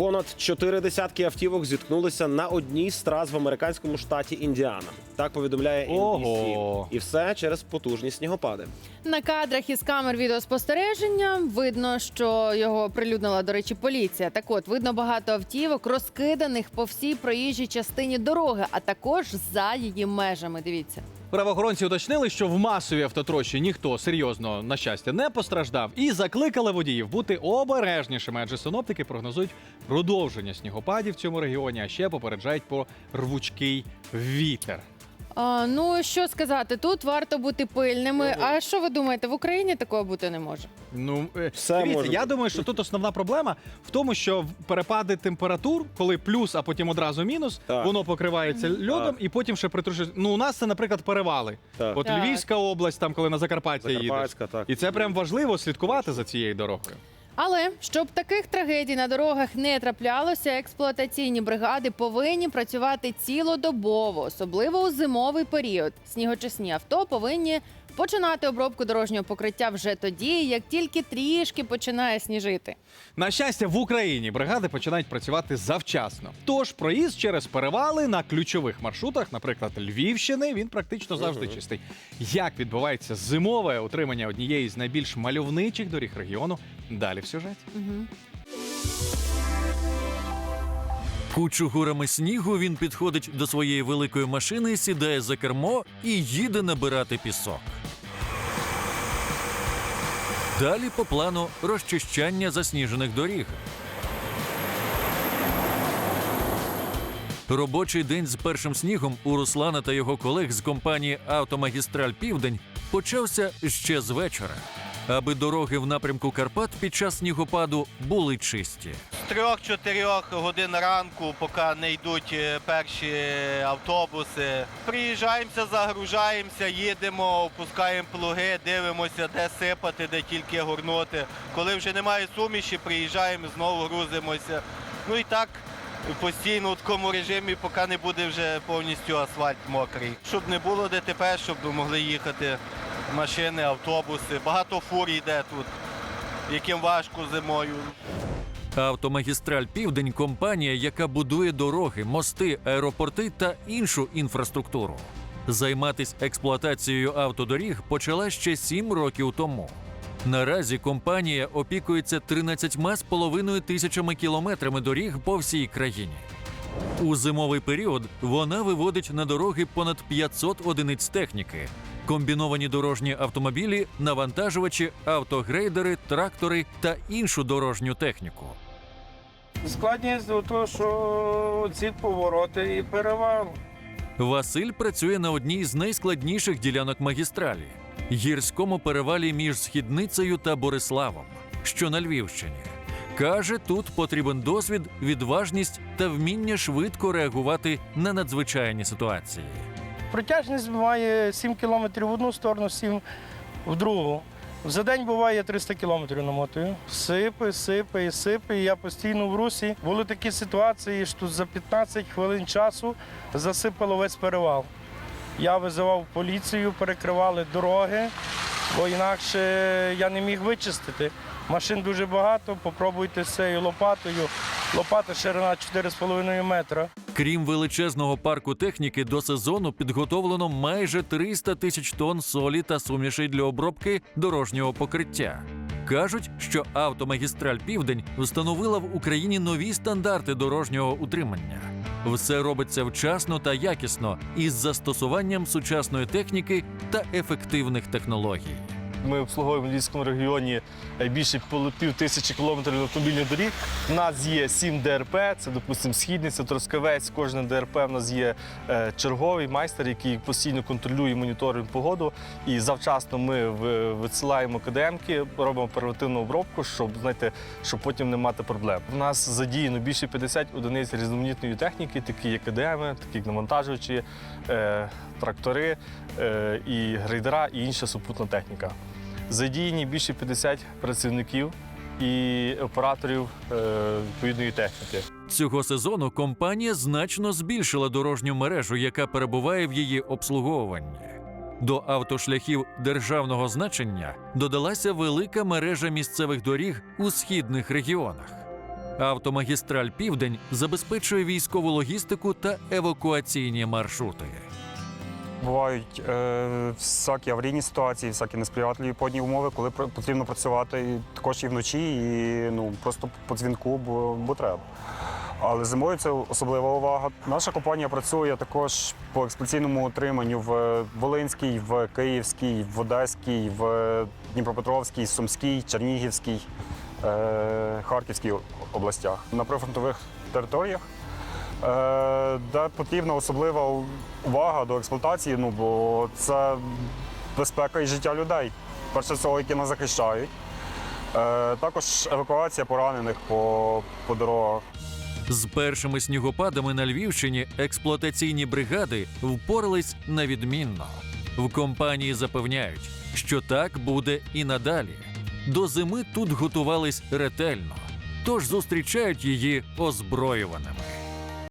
Понад чотири десятки автівок зіткнулися на одній з трас в американському штаті Індіана. Так повідомляє NBC. Ого. І все через потужні снігопади. На кадрах із камер відеоспостереження видно, що його прилюднила, до речі, поліція. Так от, видно багато автівок, розкиданих по всій проїжджій частині дороги, а також за її межами. Дивіться. Правоохоронці уточнили, що в масовій автотрощі ніхто серйозно на щастя не постраждав, і закликали водіїв бути обережнішими, адже синоптики прогнозують продовження снігопадів в цьому регіоні, а ще попереджають про рвучкий вітер. А, ну що сказати, тут варто бути пильними. Ого. А що ви думаєте, в Україні такого бути не може? Ну е, Все дивіться, може я бути. думаю, що тут основна проблема в тому, що в- перепади температур, коли плюс, а потім одразу мінус, Так. воно покривається льодом, і потім ще притрушується. Ну у нас це, наприклад, перевали. Так. От Так. Львівська область, там коли на Закарпаття їдеш. Закарпатська, так. І це прям важливо слідкувати за цією дорогою. Але щоб таких трагедій на дорогах не траплялося, експлуатаційні бригади повинні працювати цілодобово, особливо у зимовий період. Снігочисні авто повинні починати обробку дорожнього покриття вже тоді, як тільки трішки починає сніжити. На щастя, в Україні бригади починають працювати завчасно. Тож проїзд через перевали на ключових маршрутах, наприклад, Львівщини, він практично завжди чистий. Як відбувається зимове утримання однієї з найбільш мальовничих доріг регіону? Далі в сюжеті. Угу. Кучу горами снігу він підходить до своєї великої машини, сідає за кермо і їде набирати пісок. Далі по плану розчищання засніжених доріг. Робочий день з першим снігом у Руслана та його колег з компанії Автомагістраль Південь почався ще з вечора, аби дороги в напрямку Карпат під час снігопаду були чисті. З трьох-чотирьох годин ранку, поки не йдуть е, перші автобуси. Приїжджаємося, загружаємося, їдемо, опускаємо плуги, дивимося, де сипати, де тільки горнути. Коли вже немає суміші, приїжджаємо, знову грузимося. Ну і так постійно в такому режимі, поки не буде вже повністю асфальт мокрий. Щоб не було ДТП, щоб могли їхати машини, автобуси. Багато фур йде тут, яким важко зимою. Автомагістраль Південь компанія, яка будує дороги, мости, аеропорти та іншу інфраструктуру. Займатись експлуатацією автодоріг почала ще сім років тому. Наразі компанія опікується 13,5 тисячами кілометрами доріг по всій країні. У зимовий період вона виводить на дороги понад 500 одиниць техніки, комбіновані дорожні автомобілі, навантажувачі, автогрейдери, трактори та іншу дорожню техніку. Складність у того, що ці повороти і перевал. Василь працює на одній з найскладніших ділянок магістралі гірському перевалі між східницею та Бориславом, що на Львівщині. Каже, тут потрібен досвід, відважність та вміння швидко реагувати на надзвичайні ситуації. Протяжність буває 7 км в одну сторону, 7 в другу. За день буває 300 кілометрів намотую. Сипи, сипи і сипи. Я постійно в русі. Були такі ситуації, що за 15 хвилин часу засипало весь перевал. Я визивав поліцію, перекривали дороги, бо інакше я не міг вичистити. Машин дуже багато, попробуйте з цією лопатою. Лопата ширина 4,5 метра. Крім величезного парку техніки, до сезону підготовлено майже 300 тисяч тонн солі та сумішей для обробки дорожнього покриття. Кажуть, що автомагістраль Південь встановила в Україні нові стандарти дорожнього утримання. Все робиться вчасно та якісно із застосуванням сучасної техніки та ефективних технологій. Ми обслуговуємо в Львівському регіоні е, більше пів тисячі кілометрів автомобільних доріг. У нас є сім ДРП, це, допустимо, східниця, Трускавець. Кожне ДРП в нас є е, черговий майстер, який постійно контролює моніторинг погоду. І завчасно ми висилаємо КДМки, робимо оперативну обробку, щоб знаєте, щоб потім не мати проблем. У нас задіяно більше 50 одиниць різноманітної техніки, такі як КДМи, такі як навантажувачі, е, трактори і грейдера, і інша супутна техніка. Задіяні більше 50 працівників і операторів е, відповідної техніки. Цього сезону компанія значно збільшила дорожню мережу, яка перебуває в її обслуговуванні. До автошляхів державного значення додалася велика мережа місцевих доріг у східних регіонах. Автомагістраль Південь забезпечує військову логістику та евакуаційні маршрути. Бувають е, всякі аварійні ситуації, всякі несприятливі погодні умови, коли потрібно працювати і також і вночі, і ну просто по дзвінку, бо, бо треба. Але зимою це особлива увага. Наша компанія працює також по експлуатаційному утриманню в Волинській, в Київській, в Одеській, в Дніпропетровській, Сумській, Чернігівській, е, Харківській областях. На прифронтових територіях де потрібна особлива увага до експлуатації, ну бо це безпека і життя людей. Перше всього, які нас захищають. Е, також евакуація поранених по, по дорогах. З першими снігопадами на Львівщині експлуатаційні бригади впорались на відмінно. В компанії запевняють, що так буде і надалі. До зими тут готувались ретельно, тож зустрічають її озброюваними.